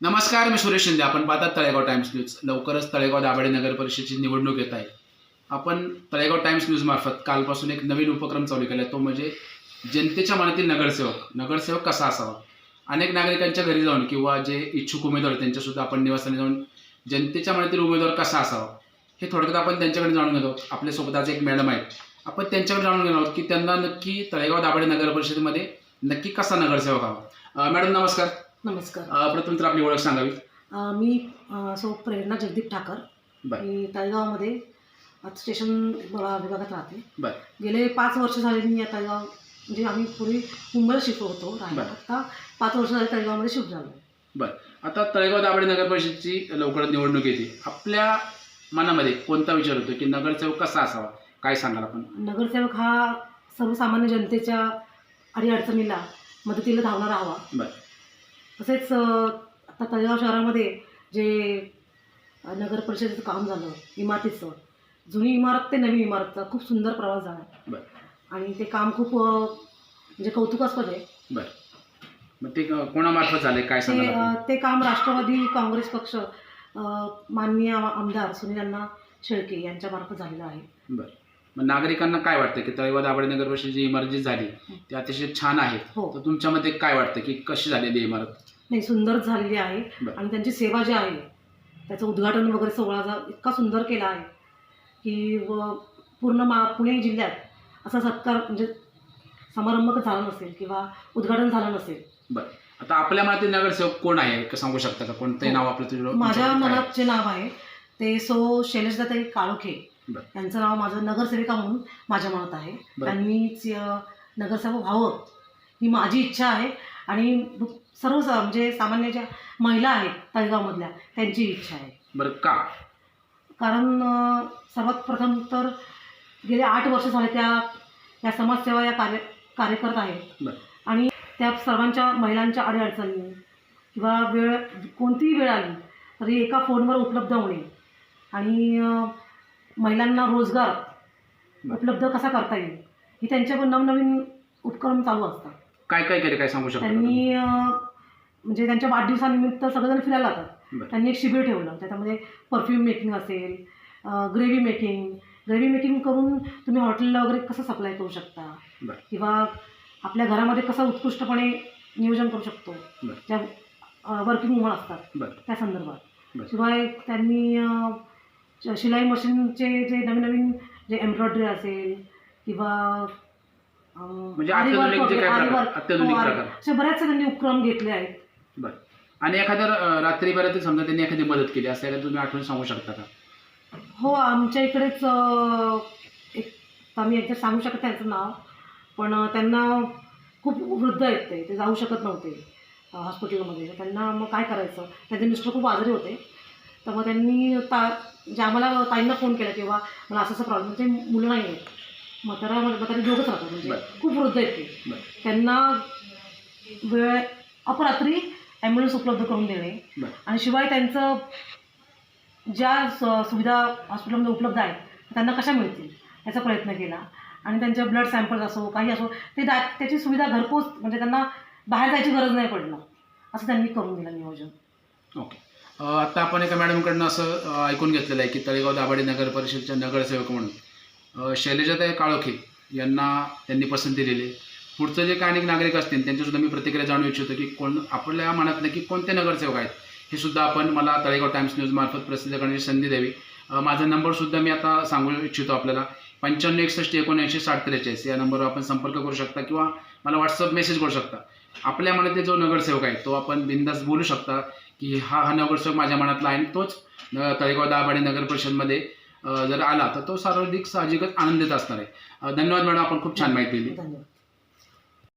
नमस्कार मी सुरेश शिंदे. आपण पाहतात तळेगाव टाइम्स न्यूज. लवकरच तळेगाव दाभाडे नगर परिषदेची निवडणूक येत आहे. आपण तळेगाव टाइम्स न्यूजमार्फत कालपासून एक नवीन उपक्रम चालू केला. आहे तो म्हणजे जनतेच्या मनातील नगरसेवक. नगरसेवक कसा असावा? अनेक नागरिकांच्या घरी जाऊन किंवा जे इच्छुक उमेदवार त्यांच्यासुद्धा आपण निवासस्थानी जाऊन जनतेच्या मनातील उमेदवार कसा असावा? हे थोडक्यात आपण त्यांच्याकडे जाणून घेतो आपल्यासोबत आज एक मॅडम आहेत. आपण त्यांच्याकडे जाणून घेणार आहोत की त्यांना नक्की तळेगाव दाभाडे नगर परिषदेमध्ये नक्की कसा नगरसेवक हवा? मॅडम नमस्कार. नमस्कार. प्रथम तर आपली ओळख सांगावी. मी सौ प्रेरणा जगदीप ठाकर. बरं. मी तळेगावमध्ये स्टेशन विभागात राहते. बरं. गेले पाच वर्ष झाले मी या तळेगाव म्हणजे आम्ही पूर्वी मुंबईला शिफ्ट होतो बरं. आता पाच वर्ष झाले तळेगावमध्ये शिफ्ट झालो. आता तळेगाव दाभाडे नगर परिषदेची लवकरच निवडणूक येते. आपल्या मनामध्ये कोणता विचार होतो की नगरसेवक कसा असावा? काय सांगाल आपण? नगरसेवक हा सर्वसामान्य जनतेच्या अडीअडचणीला मदतीला धावणारा हवा. बरं. तसेच आता तळेगाव शहरामध्ये जे नगर परिषदेचं काम झालं इमारतीचं जुनी इमारत ते नवीन इमारतचा खूप सुंदर प्रवास झाला. बरं. आणि ते काम खूप म्हणजे कौतुकास्पद आहे. मग ते कोणामार्फत झालंय? काय ते काम राष्ट्रवादी काँग्रेस पक्ष माननीय आमदार सुनील अण्णा शेळके यांच्यामार्फत झालेलं आहे. मग नागरिकांना काय वाटतं की तळेगाव दाभाडे नगर परिषद जी इमारत झाली ती अतिशय छान आहे. हो. तर तुमच्यामध्ये काय वाटतं की कशी झालेली आहे इमारत? नाही सुंदर झालेली आहे. बरं. आणि त्यांची सेवा जी आहे त्याचं उद्घाटन वगैरे सोहळा जा इतका सुंदर केला आहे की व पूर्ण मा पुणे जिल्ह्यात असा सत्कार म्हणजे समारंभ झाला नसेल किंवा उद्घाटन झालं नसेल. आता आपल्या मनातील नगरसेवक कोण आहे का सांगू शकता का? कोणतंही हो. नाव आपलं तुझं माझ्या? मनात जे नाव आहे ते सो शैलेशदाताई काळोखे. बरं. यांचं नाव माझं नगरसेविका म्हणून माझ्या मनात आहे. त्यांनीच नगरसेवक व्हावं ही माझी इच्छा आहे आणि सर्व म्हणजे सामान्य ज्या महिला आहेत तळेगावमधल्या त्यांची इच्छा आहे बरं का कारण सर्वात प्रथम तर गेले आठ वर्ष झाले त्या या समाजसेवा या कार्य कार्य करत आहेत. आणि त्या सर्वांच्या महिलांच्या अडीअडचणी किंवा वेळ कोणतीही वेळ आली तरी एका फोनवर उपलब्ध होणे आणि महिलांना रोजगार. उपलब्ध कसा करता येईल ही त्यांच्या पण नवनवीन उपक्रम चालू असतात काय काय केले काय सांगू शकता? त्यांनी म्हणजे त्यांच्या वाढदिवसानिमित्त सगळेजण फिरायला जातात. त्यांनी एक शिबिर ठेवलं त्याच्यामध्ये परफ्यूम मेकिंग असेल ग्रेव्ही मेकिंग ग्रेव्ही मेकिंग करून तुम्ही हॉटेलला वगैरे कसं सप्लाय करू शकता. किंवा आपल्या घरामध्ये कसं उत्कृष्टपणे नियोजन करू शकतो. ज्या वर्किंग वुमन असतात. त्या संदर्भात. शिवाय त्यांनी शिलाई मशीनचे जे नवीन नवीन जे एम्ब्रॉयडरी असेल किंवा म्हणजे जे काय प्रकार? अत्याधुनिक हो, आरी- प्रकार. असे बऱ्याचसे त्यांनी उपक्रम घेतले आहेत. आणि एखाद्या अं, रात्रीपर्यंत समजा त्यांनी एखादी मदत केली असं एखादं तुम्ही आठवण सांगू शकता का? हो आमच्या इकडेच एक आम्ही एकदा सांगू शकत त्यांचं नाव पण त्यांना खूप वृद्ध आहेत ते. जाऊ शकत नव्हते हॉस्पिटलमध्ये त्यांना मग काय करायचं? त्यांचे मिस्टर खूप आजारी होते. तर मग त्यांनी ता जे आम्हाला ताईंना फोन केला किंवा मला असं असं प्रॉब्लेम ते मुलं नाही आहेत म्हातारा म्हातारे दोघंच राहतात म्हणजे. खूप वृद्ध आहेत ते. त्यांना वेळ अपरात्री ॲम्ब्युलन्स उपलब्ध करून देणे. आणि शिवाय त्यांचं ज्या स- सुविधा हॉस्पिटलमध्ये उपलब्ध आहेत त्यांना कशा मिळतील याचा प्रयत्न केला. आणि त्यांचे ब्लड सॅम्पल्स असो काही असो ते दा त्याची सुविधा घरपोच म्हणजे त्यांना बाहेर जायची गरज नाही पडणार. असं त्यांनी करून दिलं नियोजन. ओके. आत्ता आपण एका मॅडमकडनं असं ऐकून घेतलेलं आहे की तळेगाव दाभाडे नगर परिषदच्या नगरसेवक म्हणून अं, शैलजाताई काळोखे यांना त्यांनी पसंती दिली. पुढचं जे काही अनेक नागरिक असतील त्यांच्यासुद्धा मी प्रतिक्रिया जाणू इच्छितो की कोण आपल्या मनात नक्की कोणते नगरसेवक आहेत हे सुद्धा आपण मला तळेगाव टाइम्स न्यूजमार्फत प्रसिद्ध करण्याची संधी द्यावी. माझा नंबरसुद्धा मी आता सांगू इच्छितो आपल्याला. पंच्याण्णव एकसष्ट एकोणऐंशी साठ त्रेचाळीस या नंबरवर आपण संपर्क करू शकता किंवा मला व्हॉट्सअप मेसेज करू शकता. आपल्या मनातले जो नगरसेवक आहे तो आपण बिंदास बोलू शकता. की हा हा नगरसेवक माझ्या मनातला आहे. आणि तोच तळेगाव दाभाडे नगर परिषदमध्ये जर आला तर तो सर्वाधिक साहजिकच आनंदित असणार आहे. धन्यवाद मॅडम आपण खूप छान माहिती दिली. धन्यवाद.